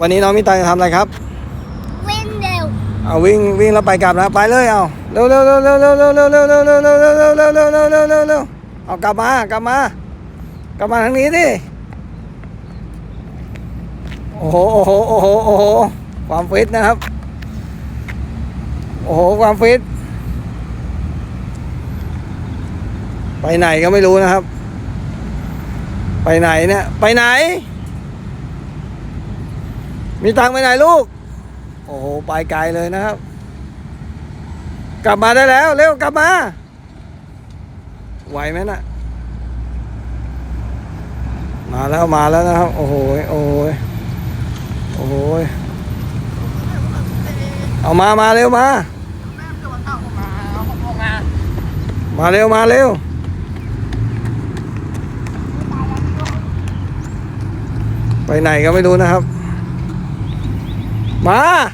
วันนี้น้องมิตาจะทำอะไรครับ วิ่งเร็ว เอาวิ่งวิ่งแล้วไปกลับนะไปเลยเอาเร็วเร็วเร็วเร็วเร็วเร็วเร็วเร็วเร็วเร็วเร็วเร็วเร็วเร็วเร็วเร็วเร็วเร็วเร็วเอากลับมากลับมากลับมาทางนี้ดิโอ้โหโอ้โหโอ้โหโอ้โหความฟิตนะครับ โอ้โหความฟิตไปไหนก็ไม่รู้นะครับ ไปไหนเนี่ยไปไหน มีตังไปไหนลูก โอ้โห ไปไกลเลยนะครับ กลับมาได้แล้ว เร็วกลับมา ไหวไหมน่ะ มาแล้วมาแล้วนะครับ โอ้โห โอ้โหโอ้โหเอามา มาเร็วมา มาเร็วมาเร็ว ไปไหนก็ไม่รู้นะครับ 妈